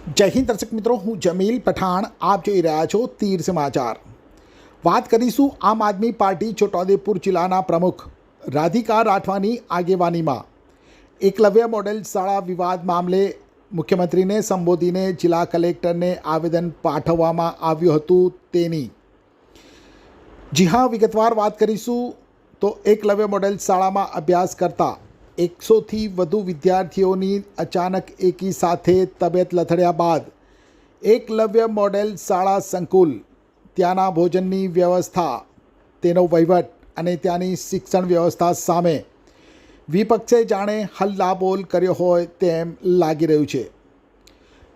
જય હિન્દ દર્શક મિત્રો, હું જમીલ પઠાણ, આપ જોઈ રહ્યા છો તીર સમાચાર. વાત કરીશું આમ આદમી પાર્ટી છોટાઉદેપુર જિલ્લાના પ્રમુખ રાધિકા રાઠવાની આગેવાનીમાં. એકલવ્ય મોડેલ શાળા વિવાદ મામલે મુખ્યમંત્રીને સંબોધીને જિલ્લા કલેક્ટરને આવેદન પાઠવવામાં આવ્યું હતું તેની. જી હા, વિગતવાર વાત કરીશું તો એકલવ્ય મોડેલ શાળામાં અભ્યાસ કરતા એકસોથી વધુ વિદ્યાર્થીઓની અચાનક એકી સાથે તબિયત લથડ્યા બાદ એકલવ્ય મોડેલ શાળા સંકુલ, ત્યાંના ભોજનની વ્યવસ્થા, તેનો વહીવટ અને ત્યાંની શિક્ષણ વ્યવસ્થા સામે વિપક્ષે જાણે હલ્લાબોલ કર્યો હોય તેમ લાગી રહ્યું છે.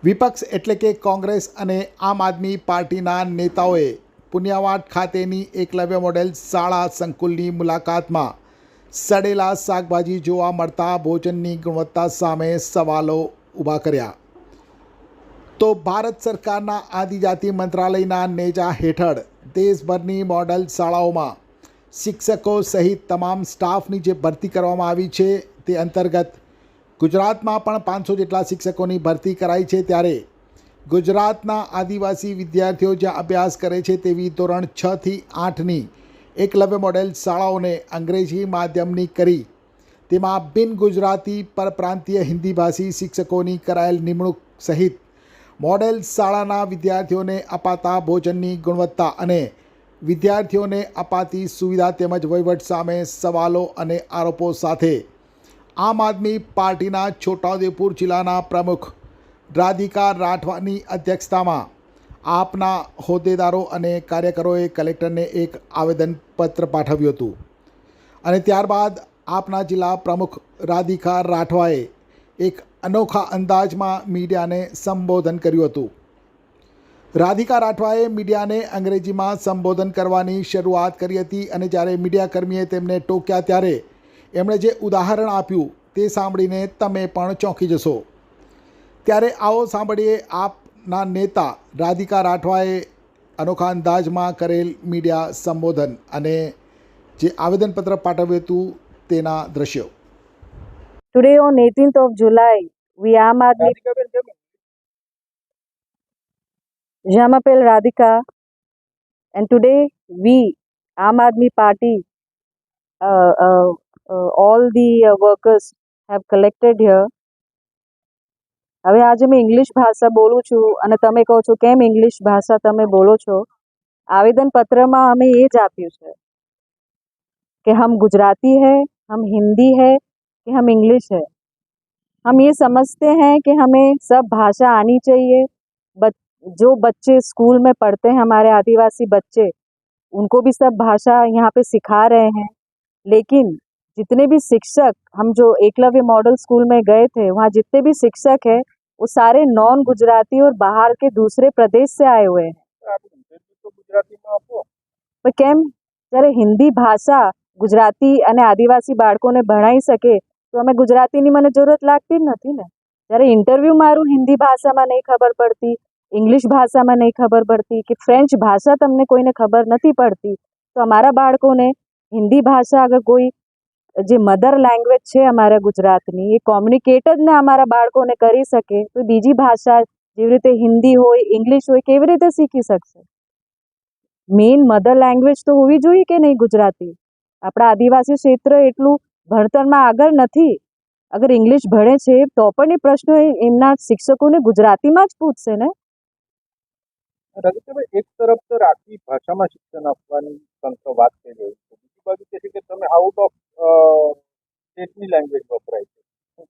વિપક્ષ એટલે કે કોંગ્રેસ અને આમ આદમી પાર્ટીના નેતાઓએ પુન્યાવાડ ખાતેની એકલવ્ય મોડેલ શાળા સંકુલની મુલાકાતમાં સડેલા શાકભાજી જોવા મળતા ભોજનની ગુણવત્તા સામે સવાલો ઊભા કર્યા. તો ભારત સરકારના આદિજાતિ મંત્રાલયના નેજા હેઠળ દેશભરની મોડલ શાળાઓમાં શિક્ષકો સહિત તમામ સ્ટાફની જે ભરતી કરવામાં આવી છે તે અંતર્ગત ગુજરાતમાં પણ પાંચસો જેટલા શિક્ષકોની ભરતી કરાઈ છે ત્યારે ગુજરાતના આદિવાસી વિદ્યાર્થીઓ જ્યાં અભ્યાસ કરે છે તેવી ધોરણ છથી આઠની એકલવ્ય મોડેલ શાળાઓને અંગ્રેજી માધ્યમની કરી. તેમાં બિન ગુજરાતી પરપ્રાંતીય હિન્દી ભાષી શિક્ષકોની કરાયેલ નિમણૂક સહિત મોડેલ શાળાના વિદ્યાર્થીઓને અપાતા ભોજનની ગુણવત્તા અને વિદ્યાર્થીઓને અપાતી સુવિધા તેમજ વહીવટ સામે સવાલો અને આરોપો સાથે આમ આદમી પાર્ટીના છોટાઉદેપુર જિલ્લાના પ્રમુખ રાધિકા રાઠવાની અધ્યક્ષતામાં આપના હોદ્દેદારો અને કાર્યકરોએ કલેક્ટરને એક આવેદનપત્ર પાઠવ્યું હતું. અને ત્યારબાદ આપના જિલ્લા પ્રમુખ રાધિકા રાઠવાએ એક અનોખા અંદાજમાં મીડિયાને સંબોધન કર્યું હતું. રાધિકા રાઠવાએ મીડિયાને અંગ્રેજીમાં સંબોધન કરવાની શરૂઆત કરી હતી અને જ્યારે મીડિયાકર્મીએ તેમને ટોક્યા ત્યારે એમણે જે ઉદાહરણ આપ્યું તે સાંભળીને તમે પણ ચોંકી જશો. ત્યારે આવો સાંભળીએ આપના નેતા રાધિકા રાઠવાએ અનોખા અંદાજમાં કરેલ મીડિયા સંબોધન અને જે આવેદનપત્ર પાઠવ્યું હતું તેના દ્રશ્યો Today on 18th of July, we Aam Aadmi Jamapel Radhika and today we Aam Aadmi Party uh, uh, uh, all the uh, workers have collected here હવે આજે મેં ઇંગ્લિશ ભાષા બોલું છું અને તમે કહો છો કેમ ઇંગ્લિશ ભાષા તમે બોલો છો આવેદનપત્રમાં અમે એ જ આપ્યું છે कि हम गुजराती है हम हिंदी है कि हम इंग्लिश है हम ये समझते हैं कि हमें सब भाषा आनी चाहिए बच, जो बच्चे स्कूल में पढ़ते हैं हमारे आदिवासी बच्चे उनको भी सब भाषा यहाँ पे सिखा रहे हैं लेकिन जितने भी शिक्षक हम जो एकलव्य मॉडल स्कूल में गए थे वहाँ जितने भी शिक्षक है वो सारे नॉन गुजराती और बाहर के दूसरे प्रदेश से आए हुए हैं પણ કેમ જ્યારે હિન્દી ભાષા ગુજરાતી અને આદિવાસી બાળકોને ભણાઈ શકે તો અમે ગુજરાતીની મને જરૂરત લાગતી જ નથી ને જ્યારે ઇન્ટરવ્યૂ મારું હિન્દી ભાષામાં નહીં ખબર પડતી ઇંગ્લિશ ભાષામાં નહીં ખબર પડતી કે ફ્રેન્ચ ભાષા તમને કોઈને ખબર નથી પડતી તો અમારા બાળકોને હિન્દી ભાષા અગર કોઈ જે મધર લેંગ્વેજ છે અમારા ગુજરાતની, એ કોમ્યુનિકેટ જ ને અમારા બાળકોને કરી શકે, તો બીજી ભાષા જેવી રીતે હિન્દી હોય, ઇંગ્લિશ હોય, કેવી રીતે શીખી શકશે? મેઇન મધર લેંગ્વેજ તો હોવી જોઈએ કે નહીં ગુજરાતી? આપણા આદિવાસી ક્ષેત્ર એટલું ભણતરમાં આગળ નથી. અગર ઇંગ્લિશ ભણે છે, તો પણ એ પ્રશ્નો એમના શિક્ષકોને ગુજરાતીમાં જ પૂછશે ને? એક તરફ તો રાખી ભાષામાં શિક્ષણ આપવાની વાત કરી રહી છે બીજી બાજુ કહે છે કે તમે આઉટ ઓફ સ્ટેટની લેંગ્વેજ વપરાય છે. શું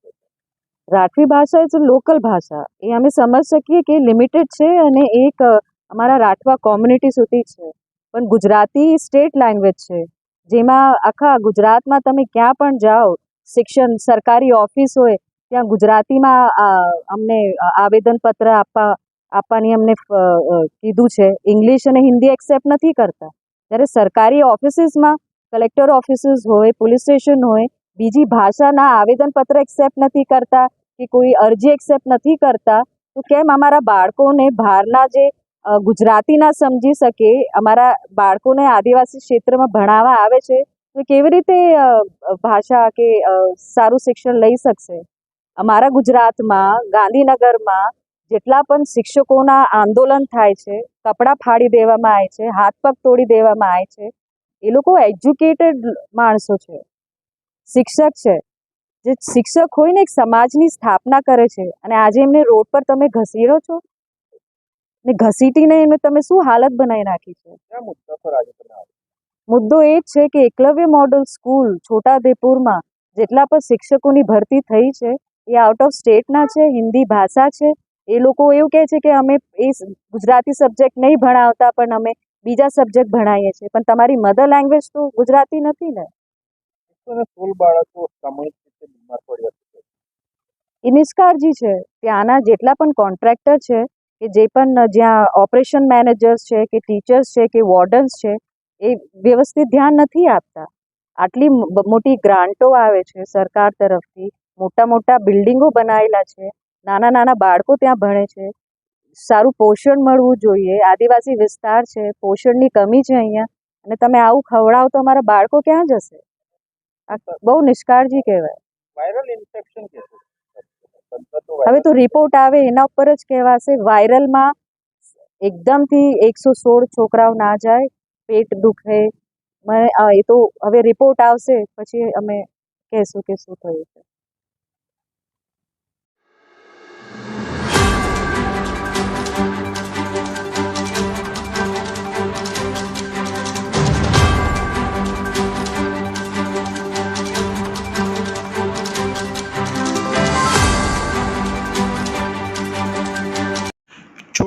રાઠવી ભાષા ઇઝ લોકલ ભાષા. એ અમે સમજ શકીએ કે લિમિટેડ છે અને એક અમારા રાઠવા કોમ્યુનિટી સુધી છે. પણ ગુજરાતી સ્ટેટ લેંગ્વેજ છે. જેમાં આખા ગુજરાતમાં તમે ક્યાં પણ જાઓ, શિક્ષણ, સરકારી ઓફિસ હોય, ત્યાં ગુજરાતીમાં અમને આવેદનપત્ર આપવા, આપવાની અમને કીધું છે. ઇંગ્લિશ અને હિન્દી એક્સેપ્ટ નથી કરતા. જ્યારે સરકારી ઓફિસીસમાં કલેક્ટર ઓફિસીસ હોય પોલીસ સ્ટેશન હોય બીજી ભાષાના આવેદનપત્ર એક્સેપ્ટ નથી કરતા, કે કોઈ અરજી એક્સેપ્ટ નથી કરતા, તો કેમ અમારા બાળકોને બહારના જે ગુજરાતીના સમજી શકે, અમારા બાળકોને આદિવાસી ક્ષેત્રમાં ભણાવવા આવે છે, તો કેવી રીતે ભાષા કે સારું શિક્ષણ લઈ શકશે? અમારા ગુજરાતમાં, ગાંધીનગરમાં જેટલા પણ શિક્ષકોના આંદોલન થાય છે, કપડાં ફાડી દેવામાં આવે છે, હાથ પગ તોડી દેવામાં આવે છે, એ લોકો એજ્યુકેટેડ માણસો છે. શિક્ષક છે. જે શિક્ષક હોય ને એક સમાજની સ્થાપના કરે છે. અને આજે એમને રોડ પર તમે ઘસીડો છો? ને ઘસીટીને એમને તમે શું હાલત બનાવી નાખી છે? મુદ્દો એ જ છે કે એકલવ્ય મોડલ સ્કૂલ છોટાઉદેપુરમાં જેટલા પણ શિક્ષકોની ભરતી થઈ છે એ આઉટ ઓફ સ્ટેટના છે હિન્દી ભાષા છે. એ લોકો એવું કહે છે કે અમે એ ગુજરાતી સબ્જેક્ટ નહીં ભણાવતા પણ અમે બીજા સબ્જેક્ટ ભણાવીએ છીએ. પણ તમારી મધર લેંગ્વેજ તો ગુજરાતી નથી ને? સોળ છે. છે ત્યાંના જેટલા પણ કોન્ટ્રાક્ટર છે કે જે પણ જ્યાં ઓપરેશન મેનેજર્સ છે કે ટીચર્સ છે કે વોર્ડન્સ છે, એ વ્યવસ્થિત ધ્યાન નથી આપતા. આટલી મોટી ગ્રાન્ટો આવે છે સરકાર તરફથી, મોટા મોટા બિલ્ડિંગો બનાવેલા છે, નાના નાના બાળકો ત્યાં ભણે છે. સારું પોષણ મળવું જોઈએ, આદિવાસી વિસ્તાર છે, પોષણની કમી છે અહીંયા, અને તમે આવું ખવડાવો તો અમારા બાળકો ક્યાં જશે? બહુ નિષ્કાળજી કહેવાય. વાયરલ ઇન્ફેક્શન હવે તો રિપોર્ટ આવે એના ઉપર જ કહેવાશે. વાયરલમાં એકદમથી એકસો સોળ છોકરાઓ ના જાય પેટ દુખે. મને એ તો હવે રિપોર્ટ આવશે પછી અમે કહેશું કે શું થયું છે.